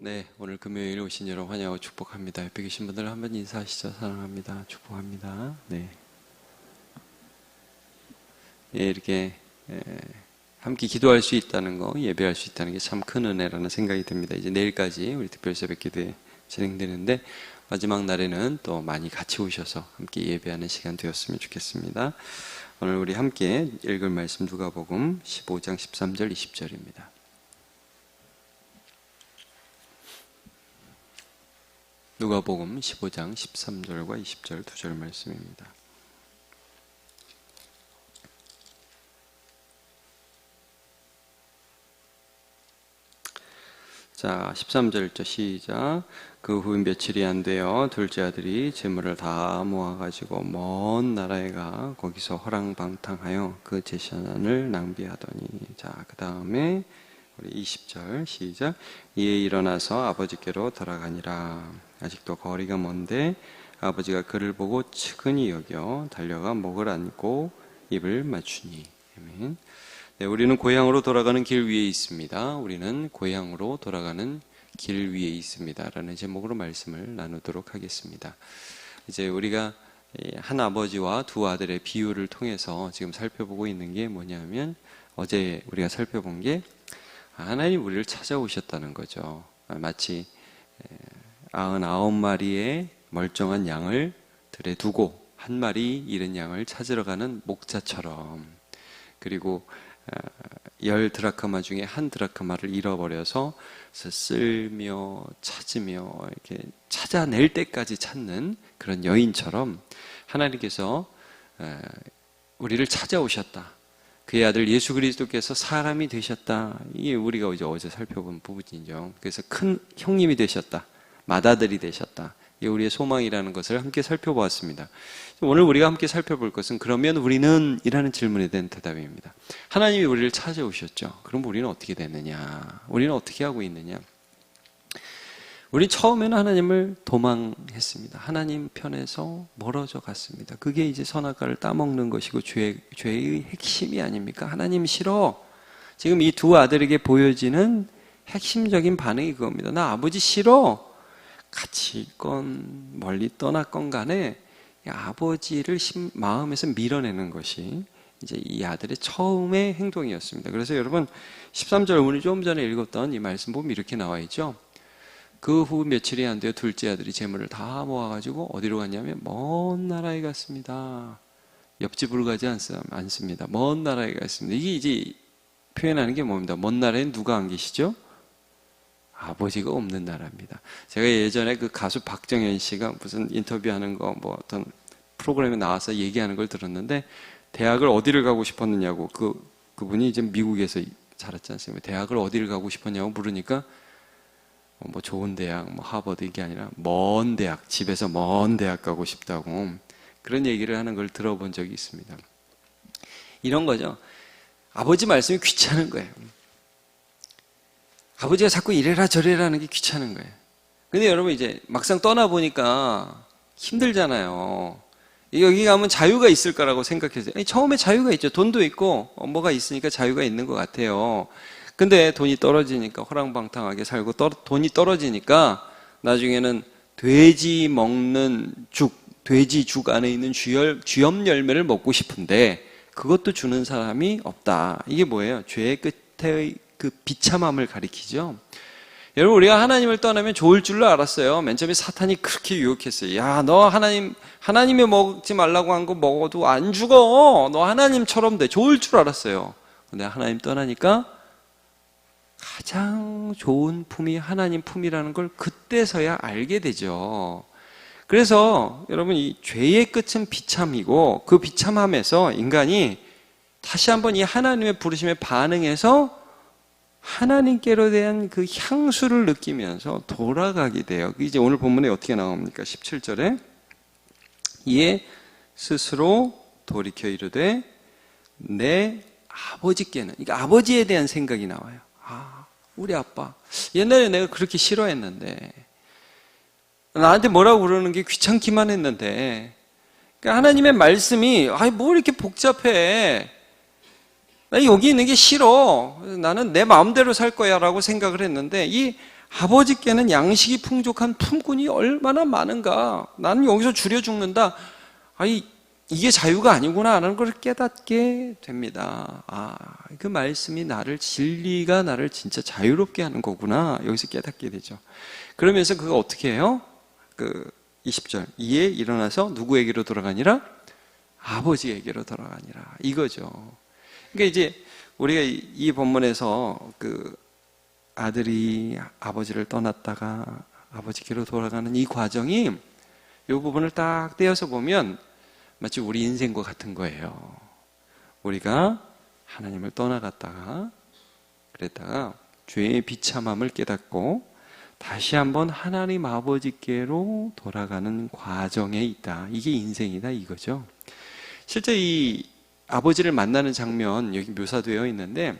네, 오늘 금요일 오신 여러분 환영하고 축복합니다. 옆에 계신 분들 한 번 인사하시죠. 사랑합니다. 축복합니다. 네. 예, 이렇게 예, 함께 기도할 수 있다는 거, 예배할 수 있다는 게 참 큰 은혜라는 생각이 듭니다. 이제 내일까지 우리 특별 새벽 기도회 진행되는데 마지막 날에는 또 많이 같이 오셔서 함께 예배하는 시간 되었으면 좋겠습니다. 오늘 우리 함께 읽을 말씀 누가복음 15장 13절 20절입니다. 누가복음 15장 13절과 20절 두 절 말씀입니다. 자, 13절죠. 시작. 그 후 며칠이 안 되어 둘째 아들이 재물을 다 모아가지고 먼 나라에 가 거기서 허랑방탕하여 그 재산을 낭비하더니 자, 그 다음에 우리 20절 시작. 이에 일어나서 아버지께로 돌아가니라. 아직도 거리가 먼데 아버지가 그를 보고 측은히 여겨 달려가 목을 안고 입을 맞추니. 아멘. 네, 우리는 고향으로 돌아가는 길 위에 있습니다. 우리는 고향으로 돌아가는 길 위에 있습니다. 라는 제목으로 말씀을 나누도록 하겠습니다. 이제 우리가 한 아버지와 두 아들의 비유를 통해서 지금 살펴보고 있는 게 뭐냐면 어제 우리가 살펴본 게 하나님 우리를 찾아오셨다는 거죠. 마치 99마리의 멀쩡한 양을 들에 두고 한 마리 잃은 양을 찾으러 가는 목자처럼 그리고 열 드라크마 중에 한 드라크마를 잃어버려서 쓸며 찾으며 이렇게 찾아낼 때까지 찾는 그런 여인처럼 하나님께서 우리를 찾아오셨다. 그의 아들 예수 그리스도께서 사람이 되셨다. 이게 우리가 이제 어제 살펴본 부분이죠. 그래서 큰 형님이 되셨다. 맏아들이 되셨다. 이게 우리의 소망이라는 것을 함께 살펴보았습니다. 오늘 우리가 함께 살펴볼 것은 그러면 우리는 이라는 질문에 대한 대답입니다. 하나님이 우리를 찾아오셨죠. 그럼 우리는 어떻게 되느냐? 우리는 어떻게 하고 있느냐? 우리 처음에는 하나님을 도망했습니다. 하나님 편에서 멀어져 갔습니다. 그게 이제 선악과를 따먹는 것이고 죄, 죄의 핵심이 아닙니까? 하나님 싫어. 지금 이 두 아들에게 보여지는 핵심적인 반응이 그겁니다. 나 아버지 싫어. 같이 있건 멀리 떠났건 간에 아버지를 마음에서 밀어내는 것이 이제 이 아들의 처음의 행동이었습니다. 그래서 여러분 13절 오늘 좀 전에 읽었던 이 말씀 보면 이렇게 나와 있죠. 그 후 며칠이 안 되어 둘째 아들이 재물을 다 모아가지고 어디로 갔냐면 먼 나라에 갔습니다. 옆집으로 가지 않습니다. 먼 나라에 갔습니다. 이게 이제 표현하는 게 뭡니다. 먼 나라에 누가 안 계시죠? 아버지가 없는 나라입니다. 제가 예전에 그 가수 박정현 씨가 무슨 인터뷰하는 거 뭐 어떤 프로그램에 나와서 얘기하는 걸 들었는데 대학을 어디를 가고 싶었느냐고 그 그분이 이제 미국에서 자랐지 않습니까? 대학을 어디를 가고 싶었냐고 물으니까 뭐 좋은 대학, 뭐 하버드 이게 아니라 먼 대학, 집에서 먼 대학 가고 싶다고 그런 얘기를 하는 걸 들어본 적이 있습니다. 이런 거죠. 아버지 말씀이 귀찮은 거예요. 아버지가 자꾸 이래라 저래라 하는 게 귀찮은 거예요. 근데 여러분 이제 막상 떠나보니까 힘들잖아요. 여기 가면 자유가 있을 거라고 생각해서 처음에 자유가 있죠. 돈도 있고 뭐가 있으니까 자유가 있는 것 같아요. 근데 돈이 떨어지니까 호랑방탕하게 살고 떨, 돈이 떨어지니까 나중에는 돼지 먹는 죽, 돼지 죽 안에 있는 쥐열, 쥐염 열매를 먹고 싶은데 그것도 주는 사람이 없다. 이게 뭐예요? 죄의 끝의 그 비참함을 가리키죠. 여러분 우리가 하나님을 떠나면 좋을 줄로 알았어요. 맨 처음에 사탄이 그렇게 유혹했어요. 야, 너 하나님 하나님의 먹지 말라고 한 거 먹어도 안 죽어. 너 하나님처럼 돼. 좋을 줄 알았어요. 근데 하나님 떠나니까 가장 좋은 품이 하나님 품이라는 걸 그때서야 알게 되죠. 그래서 여러분 이 죄의 끝은 비참이고 그 비참함에서 인간이 다시 한번 이 하나님의 부르심에 반응해서 하나님께로 대한 그 향수를 느끼면서 돌아가게 돼요. 이제 오늘 본문에 어떻게 나옵니까? 17절에 이에 스스로 돌이켜 이르되 내 아버지께는 그러니까 아버지에 대한 생각이 나와요. 아, 우리 아빠. 옛날에 내가 그렇게 싫어했는데 나한테 뭐라고 그러는 게 귀찮기만 했는데 그러니까 하나님의 말씀이 아이 뭐 이렇게 복잡해. 나 여기 있는 게 싫어. 나는 내 마음대로 살 거야 라고 생각을 했는데 이 아버지께는 양식이 풍족한 품꾼이 얼마나 많은가. 나는 여기서 줄여 죽는다. 아니, 이게 자유가 아니구나. 라는 걸 깨닫게 됩니다. 아, 그 말씀이 나를, 진리가 나를 진짜 자유롭게 하는 거구나. 여기서 깨닫게 되죠. 그러면서 그거 어떻게 해요? 그 20절. 이에 일어나서 누구에게로 돌아가니라? 아버지에게로 돌아가니라. 이거죠. 그러니까 이제 우리가 이, 이 본문에서 그 아들이 아버지를 떠났다가 아버지께로 돌아가는 이 과정이 이 부분을 딱 떼어서 보면 마치 우리 인생과 같은 거예요. 우리가 하나님을 떠나갔다가 그랬다가 죄의 비참함을 깨닫고 다시 한번 하나님 아버지께로 돌아가는 과정에 있다. 이게 인생이다 이거죠. 실제 이 아버지를 만나는 장면 여기 묘사되어 있는데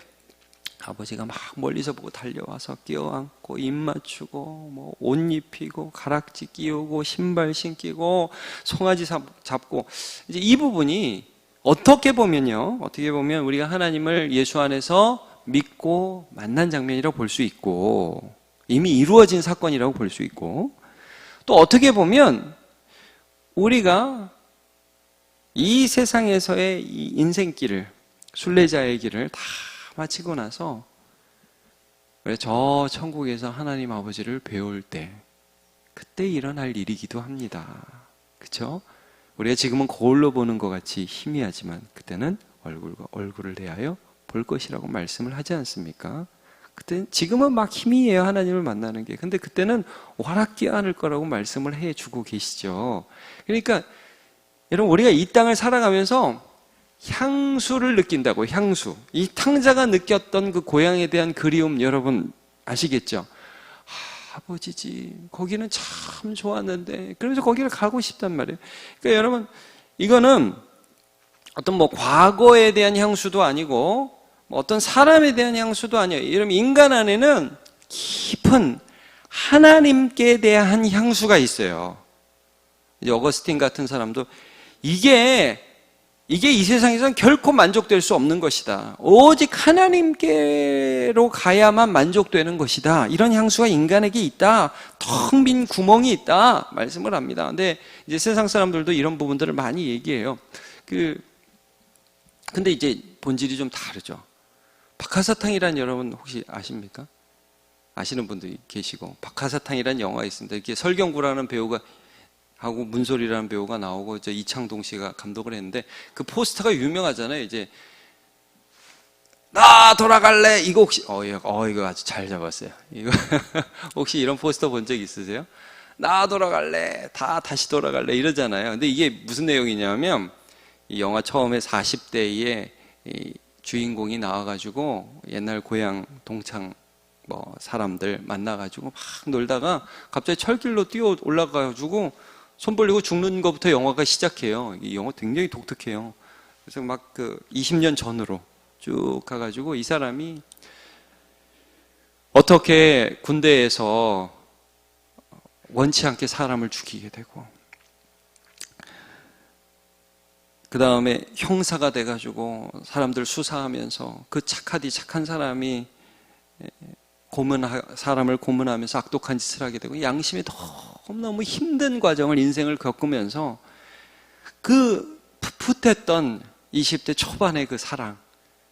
아버지가 막 멀리서 보고 달려와서 끼어안고 입 맞추고 뭐 옷 입히고 가락지 끼우고 신발 신기고 송아지 잡- 잡고. 이제 이 부분이 어떻게 보면요 어떻게 보면 우리가 하나님을 예수 안에서 믿고 만난 장면이라고 볼 수 있고 이미 이루어진 사건이라고 볼 수 있고 또 어떻게 보면 우리가 이 세상에서의 이 인생길을 순례자의 길을 다 마치고 나서 저 천국에서 하나님 아버지를 배울 때 그때 일어날 일이기도 합니다. 그렇죠? 우리가 지금은 거울로 보는 것 같이 희미하지만 그때는 얼굴과 얼굴을 대하여 볼 것이라고 말씀을 하지 않습니까? 그때 지금은 막 희미해요 하나님을 만나는 게. 근데 그때는 와락기 않을 거라고 말씀을 해 주고 계시죠. 그러니까 여러분 우리가 이 땅을 살아가면서 향수를 느낀다고 향수. 이 탕자가 느꼈던 그 고향에 대한 그리움 여러분 아시겠죠? 아, 아버지지 거기는 참 좋았는데 그래서 거기를 가고 싶단 말이에요. 그러니까 여러분 이거는 어떤 뭐 과거에 대한 향수도 아니고 뭐 어떤 사람에 대한 향수도 아니에요. 여러분 인간 안에는 깊은 하나님께 대한 향수가 있어요. 어거스틴 같은 사람도 이게 이게 이 세상에서는 결코 만족될 수 없는 것이다. 오직 하나님께로 가야만 만족되는 것이다. 이런 향수가 인간에게 있다. 텅 빈 구멍이 있다. 말씀을 합니다. 근데 이제 세상 사람들도 이런 부분들을 많이 얘기해요. 그 근데 이제 본질이 좀 다르죠. 박하사탕이란 여러분 혹시 아십니까? 아시는 분들이 계시고 박하사탕이란 영화가 있습니다. 이렇게 설경구라는 배우가 하고 문소리라는 배우가 나오고 저 이창동 씨가 감독을 했는데 그 포스터가 유명하잖아요. 이제 나 돌아갈래 이거 혹시 어 이거, 어, 이거 아주 잘 잡았어요. 이거 혹시 이런 포스터 본 적 있으세요? 나 돌아갈래 다 다시 돌아갈래 이러잖아요. 근데 이게 무슨 내용이냐면 이 영화 처음에 40대의 주인공이 나와가지고 옛날 고향 동창 뭐 사람들 만나가지고 막 놀다가 갑자기 철길로 뛰어 올라가가지고 손 벌리고 죽는 것부터 영화가 시작해요. 이 영화 굉장히 독특해요. 그래서 막 그 20년 전으로 쭉 가가지고 이 사람이 어떻게 군대에서 원치 않게 사람을 죽이게 되고 그 다음에 형사가 돼가지고 사람들 수사하면서 그 착하디 착한 사람이 고문 사람을 고문하면서 악독한 짓을 하게 되고 양심이 너무너무 힘든 과정을 인생을 겪으면서 그 풋풋했던 20대 초반의 그 사랑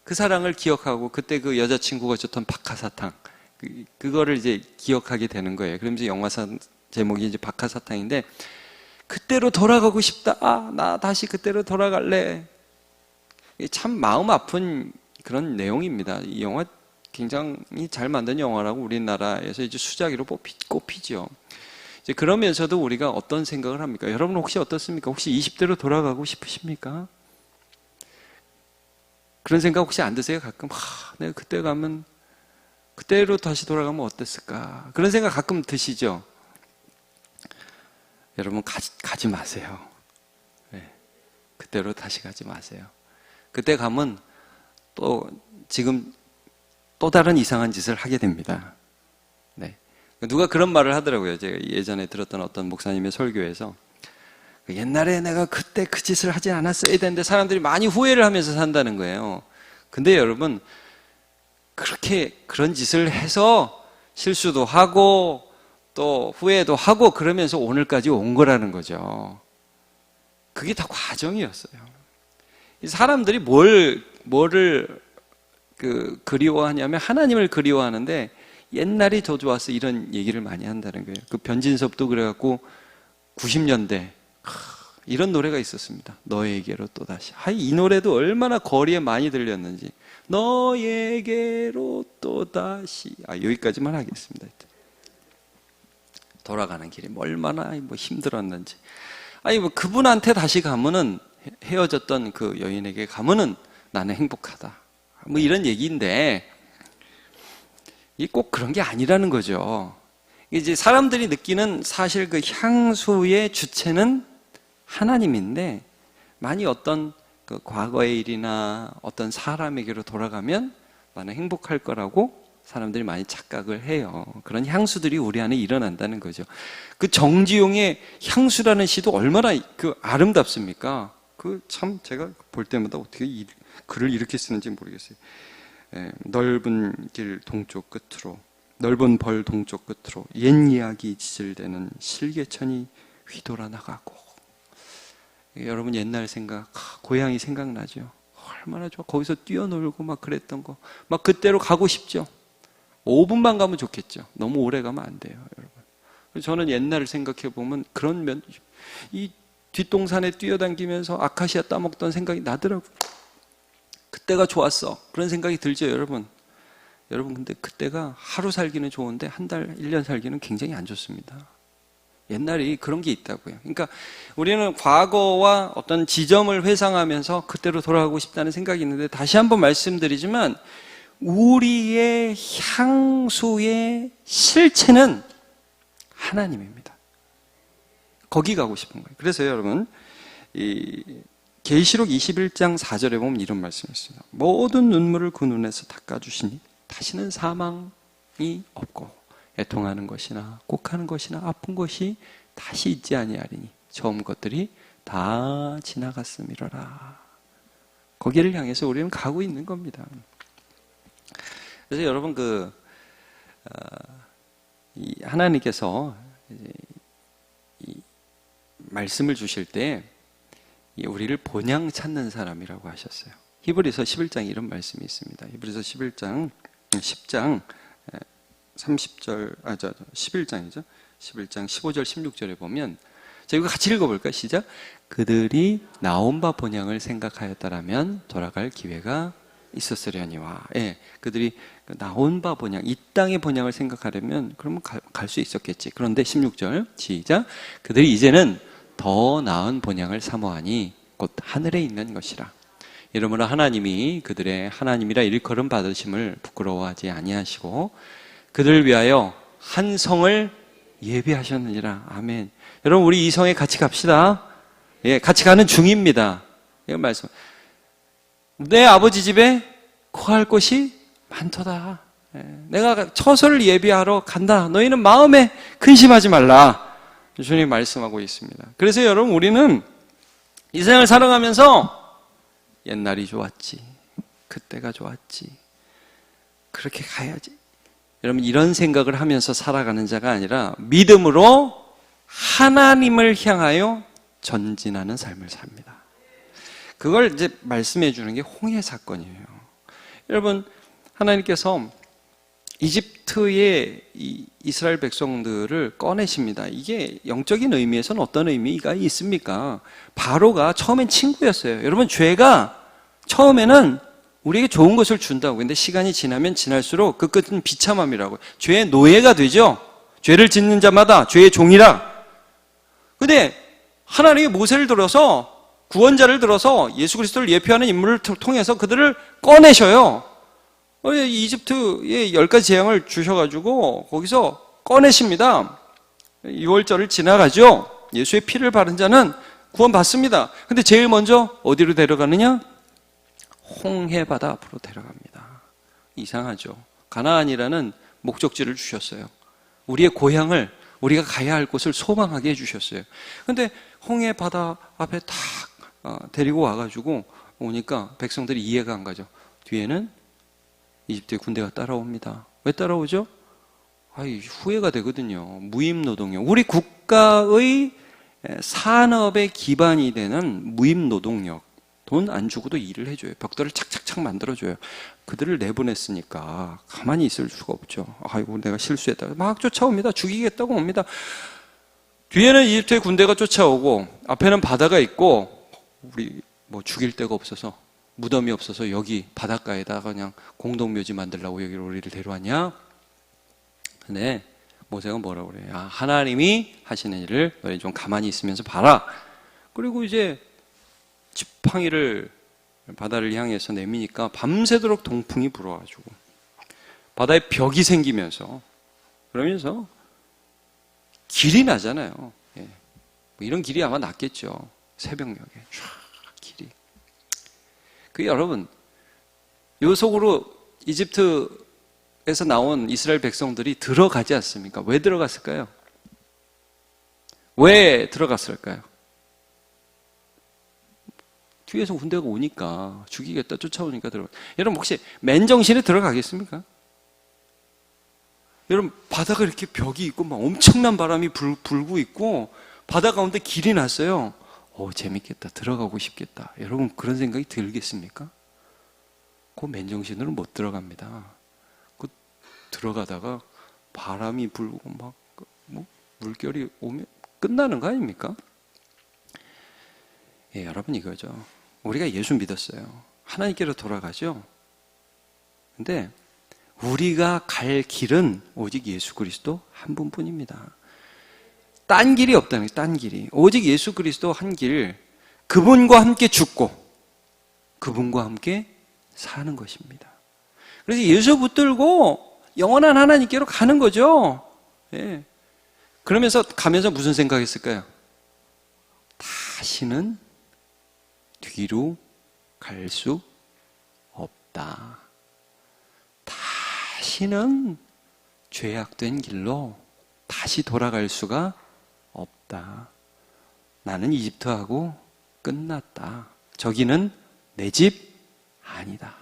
그 사랑을 기억하고 그때 그 여자친구가 줬던 박하사탕 그, 그거를 이제 기억하게 되는 거예요. 그러면서 영화사 제목이 이제 박하사탕인데 그때로 돌아가고 싶다. 아, 나 다시 그때로 돌아갈래. 참 마음 아픈 그런 내용입니다. 이 영화 굉장히 잘 만든 영화라고 우리나라에서 이제 수작위로 뽑히, 꼽히죠. 이제 그러면서도 우리가 어떤 생각을 합니까? 여러분 혹시 어떻습니까? 혹시 20대로 돌아가고 싶으십니까? 그런 생각 혹시 안 드세요? 가끔, 하, 내가 그때 가면, 그때로 다시 돌아가면 어땠을까? 그런 생각 가끔 드시죠? 여러분, 가지, 가지 마세요. 네. 그때로 다시 가지 마세요. 그때 가면 또 지금 또 다른 이상한 짓을 하게 됩니다. 네. 누가 그런 말을 하더라고요. 제가 예전에 들었던 어떤 목사님의 설교에서 옛날에 내가 그때 그 짓을 하지 않았어야 되는데 사람들이 많이 후회를 하면서 산다는 거예요. 근데 여러분 그렇게 그런 짓을 해서 실수도 하고 또 후회도 하고 그러면서 오늘까지 온 거라는 거죠. 그게 다 과정이었어요. 이 사람들이 뭘 뭐를 그 그리워하냐면 하나님을 그리워하는데 옛날이 더 좋았어 이런 얘기를 많이 한다는 거예요. 그 변진섭도 그래갖고 90년대 이런 노래가 있었습니다. 너에게로 또 다시. 아, 이 노래도 얼마나 거리에 많이 들렸는지. 너에게로 또 다시. 아, 여기까지만 하겠습니다. 돌아가는 길이 뭐 얼마나 뭐 힘들었는지. 아니 뭐 그분한테 다시 가면은 헤어졌던 그 여인에게 가면은 나는 행복하다. 뭐 이런 얘기인데 이꼭 그런 게 아니라는 거죠. 이제 사람들이 느끼는 사실 그 향수의 주체는 하나님인데 만이 어떤 그 과거의 일이나 어떤 사람에게로 돌아가면 나는 행복할 거라고 사람들이 많이 착각을 해요. 그런 향수들이 우리 안에 일어난다는 거죠. 그 정지용의 향수라는 시도 얼마나 그 아름답습니까? 그 참 제가 볼 때마다 어떻게 이 글을 이렇게 쓰는지 모르겠어요. 예, 넓은 길 동쪽 끝으로 넓은 벌 동쪽 끝으로 옛 이야기 지질대는 실개천이 휘돌아 나가고. 여러분 옛날 생각 고향이 생각나죠? 얼마나 좋아. 거기서 뛰어놀고 막 그랬던 거. 막 그때로 가고 싶죠? 5분만 가면 좋겠죠? 너무 오래 가면 안 돼요 여러분. 저는 옛날을 생각해 보면 그런 면 이 뒷동산에 뛰어다니면서 아카시아 따먹던 생각이 나더라고요 그때가 좋았어. 그런 생각이 들죠, 여러분. 여러분, 근데 그때가 하루 살기는 좋은데 한 달, 1년 살기는 굉장히 안 좋습니다. 옛날이 그런 게 있다고요. 그러니까 우리는 과거와 어떤 지점을 회상하면서 그때로 돌아가고 싶다는 생각이 있는데 다시 한번 말씀드리지만 우리의 향수의 실체는 하나님입니다. 거기 가고 싶은 거예요. 그래서 여러분, 이 계시록 21장 4절에 보면 이런 말씀이 있습니다. 모든 눈물을 그 눈에서 닦아주시니 다시는 사망이 없고 애통하는 것이나 꼭하는 것이나 아픈 것이 다시 있지 아니하리니 처음 것들이 다 지나갔음이로라. 거기를 향해서 우리는 가고 있는 겁니다. 그래서 여러분 그 어, 하나님께서 말씀을 주실 때 우리를 본향 찾는 사람이라고 하셨어요. 히브리서 11장 이런 말씀이 있습니다. 히브리서 11장 10장 30절 아저 11장이죠. 11장 15절 16절에 보면 자 이거 같이 읽어볼까 시작. 그들이 나온 바 본향을 생각하였다라면 돌아갈 기회가 있었으려니와. 예, 그들이 나온 바 본향, 이 땅의 본향을 생각하려면 그러면 갈 수 있었겠지. 그런데 16절 시작. 그들이 이제는 더 나은 본향을 사모하니 곧 하늘에 있는 것이라. 이러므로 하나님이 그들의 하나님이라 일컬음 받으심을 부끄러워하지 아니하시고 그들을 위하여 한 성을 예비하셨느니라. 아멘. 여러분 우리 이 성에 같이 갑시다. 예, 같이 가는 중입니다. 이건 말씀. 내 아버지 집에 거할 곳이 많도다. 예, 내가 처소를 예비하러 간다. 너희는 마음에 근심하지 말라. 주님 말씀하고 있습니다. 그래서 여러분 우리는 이 세상을 살아가면서 옛날이 좋았지. 그때가 좋았지. 그렇게 가야지. 여러분 이런 생각을 하면서 살아가는 자가 아니라 믿음으로 하나님을 향하여 전진하는 삶을 삽니다. 그걸 이제 말씀해 주는 게 홍해 사건이에요. 여러분 하나님께서 이집트의 이스라엘 백성들을 꺼내십니다. 이게 영적인 의미에서는 어떤 의미가 있습니까? 바로가 처음엔 친구였어요. 여러분, 죄가 처음에는 우리에게 좋은 것을 준다고. 근데 시간이 지나면 지날수록 그 끝은 비참함이라고. 죄의 노예가 되죠? 죄를 짓는 자마다 죄의 종이라. 근데 하나님이 모세를 들어서 구원자를 들어서 예수 그리스도를 예표하는 인물을 통해서 그들을 꺼내셔요. 어, 이집트에 열 가지 재앙을 주셔가지고 거기서 꺼내십니다. 6월절을 지나가죠. 예수의 피를 바른 자는 구원받습니다. 근데 제일 먼저 어디로 데려가느냐? 홍해 바다 앞으로 데려갑니다. 이상하죠. 가나안이라는 목적지를 주셨어요. 우리의 고향을 우리가 가야 할 곳을 소망하게 해주셨어요. 근데 홍해 바다 앞에 딱 어, 데리고 와가지고 오니까 백성들이 이해가 안 가죠. 뒤에는 이집트의 군대가 따라옵니다. 왜 따라오죠? 아이, 후회가 되거든요. 무임노동력. 우리 국가의 산업의 기반이 되는 무임노동력. 돈 안 주고도 일을 해줘요. 벽돌을 착착착 만들어줘요. 그들을 내보냈으니까 가만히 있을 수가 없죠. 아이고, 내가 실수했다. 막 쫓아옵니다. 죽이겠다고 옵니다. 뒤에는 이집트의 군대가 쫓아오고, 앞에는 바다가 있고, 우리 뭐 죽일 데가 없어서, 무덤이 없어서 여기 바닷가에다 그냥 공동묘지 만들라고 여기로 우리를 데려왔냐? 근데 모세가 뭐라고 그래요? 아, 하나님이 하시는 일을 너희 좀 가만히 있으면서 봐라. 그리고 이제 지팡이를 바다를 향해서 내미니까 밤새도록 동풍이 불어가지고 바다에 벽이 생기면서 그러면서 길이 나잖아요. 예. 뭐 이런 길이 아마 났겠죠. 새벽녘에. 그 여러분 요 속으로 이집트에서 나온 이스라엘 백성들이 들어가지 않습니까? 왜 들어갔을까요? 왜 들어갔을까요? 뒤에서 군대가 오니까 죽이겠다 쫓아오니까 들어가. 여러분 혹시 맨정신에 들어가겠습니까? 여러분 바다가 이렇게 벽이 있고 막 엄청난 바람이 불, 불고 있고 바다 가운데 길이 났어요. 오 재밌겠다 들어가고 싶겠다. 여러분 그런 생각이 들겠습니까? 그 맨정신으로 못 들어갑니다. 그 들어가다가 바람이 불고 막 뭐 물결이 오면 끝나는 거 아닙니까? 예, 여러분 이거죠. 우리가 예수 믿었어요. 하나님께로 돌아가죠. 근데 우리가 갈 길은 오직 예수 그리스도 한 분뿐입니다. 딴 길이 없다는 거예요. 딴 길이. 오직 예수 그리스도 한 길, 그분과 함께 죽고, 그분과 함께 사는 것입니다. 그래서 예수 붙들고 영원한 하나님께로 가는 거죠. 예. 그러면서 가면서 무슨 생각했을까요? 다시는 뒤로 갈 수 없다. 다시는 죄악된 길로 다시 돌아갈 수가 없다. 나는 이집트하고 끝났다. 저기는 내 집 아니다.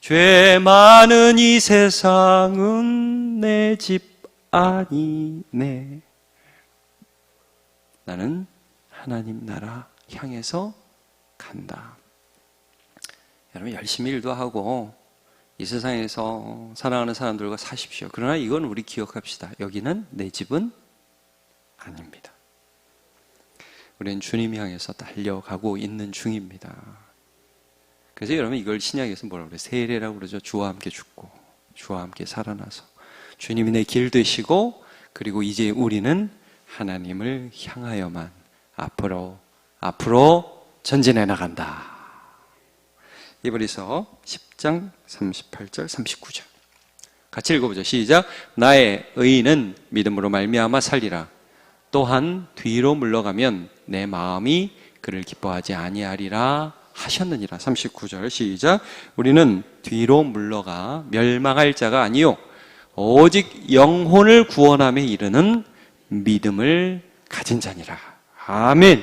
죄 많은 이 세상은 내 집 아니네. 나는 하나님 나라 향해서 간다. 여러분 열심히 일도 하고 이 세상에서 살아가는 사람들과 사십시오. 그러나 이건 우리 기억합시다. 여기는 내 집은 아닙니다. 우리는 주님 향해서 달려가고 있는 중입니다. 그래서 여러분 이걸 신약에서 뭐라고 그래요? 세례라고 그러죠. 주와 함께 죽고 주와 함께 살아나서 주님이 내 길 되시고 그리고 이제 우리는 하나님을 향하여만 앞으로 앞으로 전진해 나간다. 이브리서 10장 38절 39절 같이 읽어보죠. 시작. 나의 의인은 믿음으로 말미암아 살리라. 또한 뒤로 물러가면 내 마음이 그를 기뻐하지 아니하리라 하셨느니라. 39절 시작. 우리는 뒤로 물러가 멸망할 자가 아니요 오직 영혼을 구원함에 이르는 믿음을 가진 자니라. 아멘.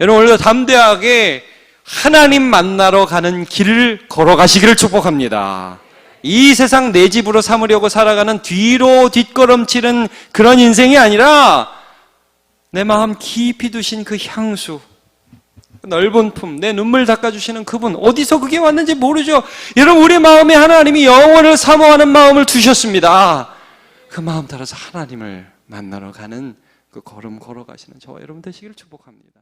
여러분 오늘도 담대하게 하나님 만나러 가는 길을 걸어가시기를 축복합니다. 이 세상 내 집으로 삼으려고 살아가는 뒤로 뒷걸음치는 그런 인생이 아니라 내 마음 깊이 두신 그 향수, 넓은 품, 내 눈물 닦아주시는 그분, 어디서 그게 왔는지 모르죠. 여러분, 우리 마음에 하나님이 영원을 사모하는 마음을 두셨습니다. 그 마음 따라서 하나님을 만나러 가는 그 걸음 걸어가시는 저와 여러분 되시기를 축복합니다.